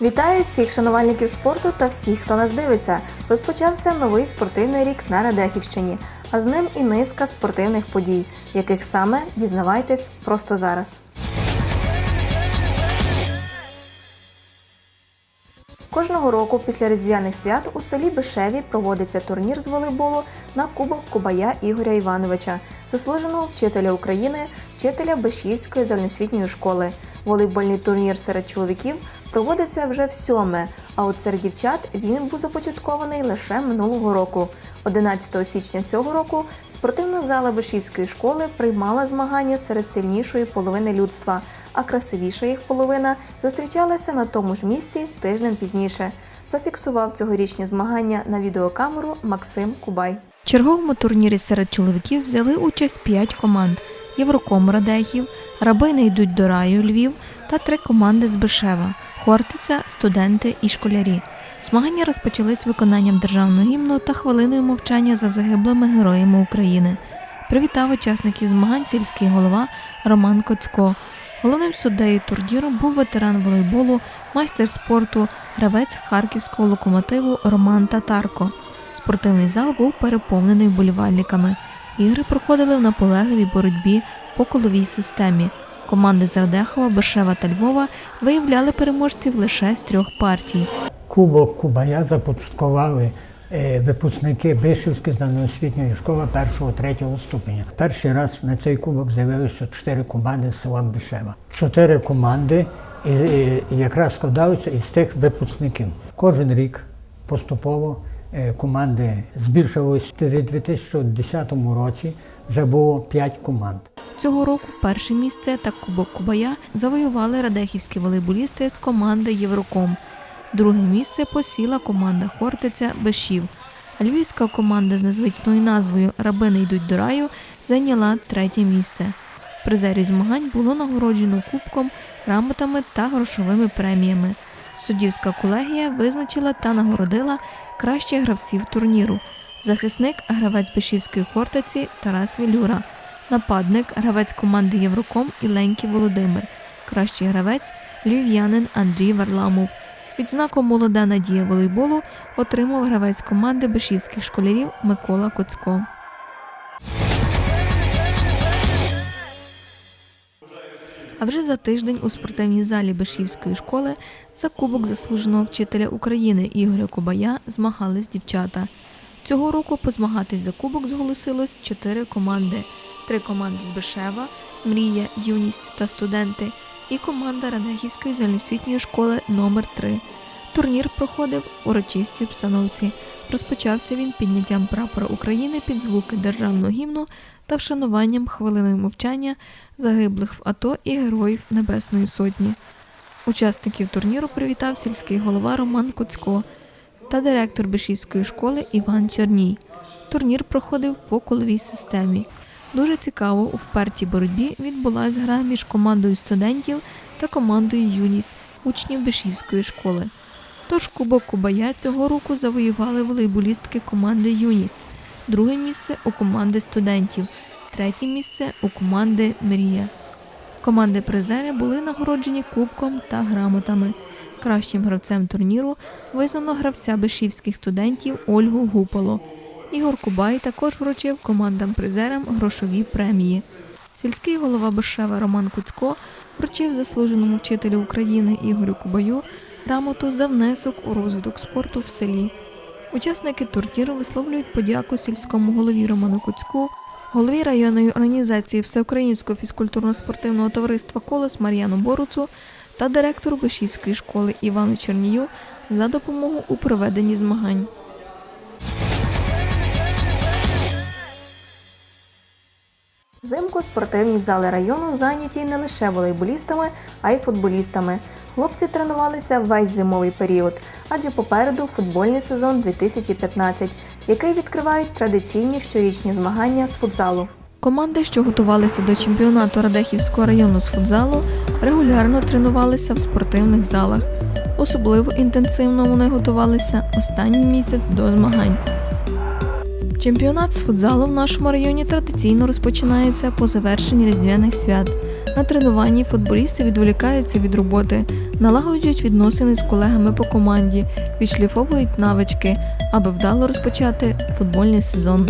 Вітаю всіх шанувальників спорту та всіх, хто нас дивиться. Розпочався новий спортивний рік на Радехівщині, а з ним і низка спортивних подій, яких саме дізнавайтесь просто зараз. Кожного року після різдвяних свят у селі Бишеві проводиться турнір з волейболу на Кубок Кубая Ігоря Івановича, заслуженого вчителя України, вчителя Бишівської загальноосвітньої школи. Волейбольний турнір серед чоловіків проводиться вже в сьоме, а от серед дівчат він був започаткований лише минулого року. 11 січня цього року спортивна зала Бишівської школи приймала змагання серед сильнішої половини людства, а красивіша їх половина зустрічалася на тому ж місці тиждень пізніше. Зафіксував цьогорічні змагання на відеокамеру Максим Кубай. В черговому турнірі серед чоловіків взяли участь 5 команд: Євроком Радехів, Рабини йдуть до раю Львів та три команди з Бишева Хортиця, студенти і школярі. Змагання розпочались виконанням державного гімну та хвилиною мовчання за загиблими героями України. Привітав учасників змагань сільський голова Роман Коцько. Головним суддею турніру був ветеран волейболу, майстер спорту, гравець харківського локомотиву Роман Татарко. Спортивний зал був переповнений вболівальниками. Ігри проходили в наполегливій боротьбі по коловій системі. Команди з Радехова, Бершева та Львова виявляли переможців лише з трьох партій. Кубок Кубая започаткували е, випускники Бишівської загальноосвітньої школи першого третього ступеня. Перший раз на цей кубок з'явилися чотири команди з села Бишева. Чотири команди і, якраз складалися із тих випускників. Кожен рік поступово е, команди збільшувалися. У 2010 році вже було п'ять команд. Цього року перше місце та Кубок Кубая завоювали радехівські волейболісти з команди Євроком. Друге місце посіла команда Хортиця Бешів. Львівська команда з незвичною назвою Рабини йдуть до раю зайняла третє місце. Призерів змагань було нагороджено кубком, грамотами та грошовими преміями. Суддівська колегія визначила та нагородила кращих гравців турніру. Захисник гравець Бешівської Хортиці Тарас Вілюра. Нападник гравець команди Євроком Іленький Володимир. Кращий гравець львів'янин Андрій Варламов. Відзнаку Молода надія волейболу отримав гравець команди бешівських школярів Микола Коцько. А вже за тиждень у спортивній залі Бешівської школи за кубок заслуженого вчителя України Ігоря Кобая змагались дівчата. Цього року позмагатись за кубок зголосилось чотири команди: три команди з Бешева, Мрія, Юність та студенти, і команда Радехівської загальноосвітньої школи номер 3 Турнір проходив в урочистій обстановці. Розпочався він підняттям прапора України під звуки державного гімну та вшануванням хвилиною мовчання загиблих в АТО і героїв Небесної Сотні. Учасників турніру привітав сільський голова Роман Коцько та директор Бишівської школи Іван Черній. Турнір проходив по коловій системі. Дуже цікаво у впертій боротьбі відбулася гра між командою студентів та командою юність учнів Бишівської школи. Тож Кубок Кубая цього року завоювали волейболістки команди Юність, друге місце у команди студентів, третє місце у команди Мрія. Команди призери були нагороджені кубком та грамотами. Кращим гравцем турніру визнано гравця бешівських студентів Ольгу Гупало. Ігор Кубай також вручив командам-призерам грошові премії. Сільський голова Бешева Роман Куцько вручив заслуженому вчителю України Ігорю Кубаю грамоту за внесок у розвиток спорту в селі. Учасники турніру висловлюють подяку сільському голові Роману Куцьку, голові районної організації Всеукраїнського фізкультурно-спортивного товариства Колос Мар'яну Боруцу та директору Бишівської школи Івану Чернію за допомогу у проведенні змагань. Взимку спортивні зали району зайняті не лише волейболістами, а й футболістами. Хлопці тренувалися весь зимовий період, адже попереду футбольний сезон 2015, який відкривають традиційні щорічні змагання з футзалу. Команди, що готувалися до чемпіонату Радехівського району з футзалу, регулярно тренувалися в спортивних залах. Особливо інтенсивно вони готувалися останній місяць до змагань. Чемпіонат з футзалу в нашому районі традиційно розпочинається по завершенні різдвяних свят. На тренуванні футболісти відволікаються від роботи, налагоджують відносини з колегами по команді, відшліфовують навички, аби вдало розпочати футбольний сезон.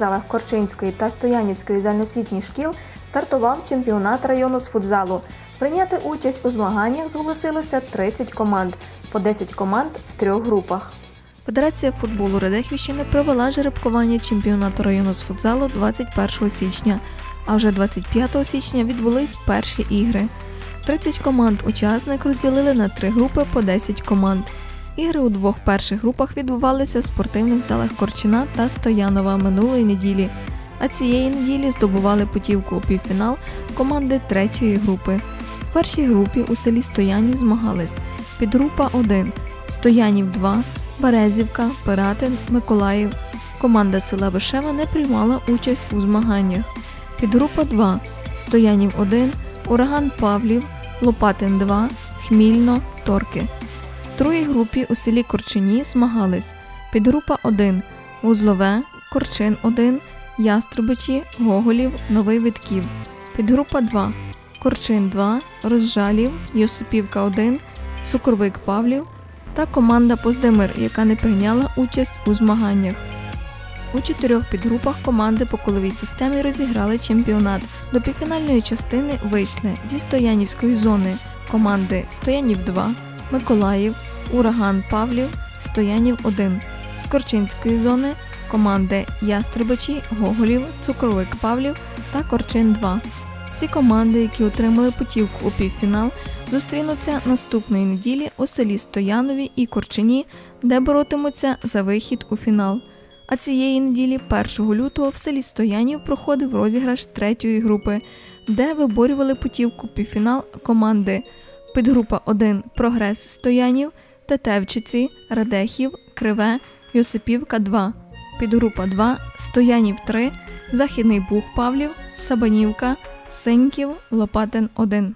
Залах Корчинської та Стоянівської загальноосвітніх шкіл стартував чемпіонат району з футзалу. Прийняти участь у змаганнях зголосилося 30 команд, по 10 команд в трьох групах. Федерація футболу Радехівщини провела жеребкування чемпіонату району з футзалу 21 січня, а вже 25 січня відбулись перші ігри. 30 команд учасник розділили на три групи по 10 команд. Ігри у двох перших групах відбувалися в спортивних залах Корчина та Стоянова минулої неділі, а цієї неділі здобували путівку у півфінал команди третьої групи. В першій групі у селі Стоянів змагались підгрупа 1, Стоянів 2, Березівка, Пиратин, Миколаїв. Команда села Вишева не приймала участь у змаганнях. Підгрупа 2, Стоянів 1, Ураган Павлів, Лопатин 2, Хмільно, Торки. Другій групі у селі Корчині змагались підгрупа 1 Вузлове, Корчин 1, Яструбичі, Гоголів, Новий Витків. Підгрупа 2 Корчин 2, Розжалів, Йосипівка 1, Цукровик Павлів та команда Поздемир, яка не прийняла участь у змаганнях. У чотирьох підгрупах команди по коловій системі розіграли чемпіонат. До півфінальної частини вийшли зі Стоянівської зони команди Стоянів 2, Миколаїв, Ураган Павлів, Стоянів 1. З Корчинської зони команди Ястребичі, Гоголів, Цукровик Павлів та Корчин 2. Всі команди, які отримали путівку у півфінал, зустрінуться наступної неділі у селі Стоянові і Корчині, де боротимуться за вихід у фінал. А цієї неділі, 1 лютого, в селі Стоянів проходив розіграш третьої групи, де виборювали путівку півфінал команди Підгрупа 1 Прогрес Стоянів, Тетевчиці, Радехів, Криве, Йосипівка 2. Підгрупа 2 Стоянів 3, Західний Буг Павлів, Сабанівка, Синьків, Лопатин 1.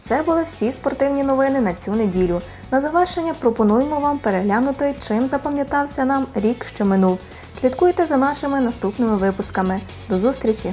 Це були всі спортивні новини на цю неділю. На завершення пропонуємо вам переглянути, чим запам'ятався нам рік, що минув. Слідкуйте за нашими наступними випусками. До зустрічі!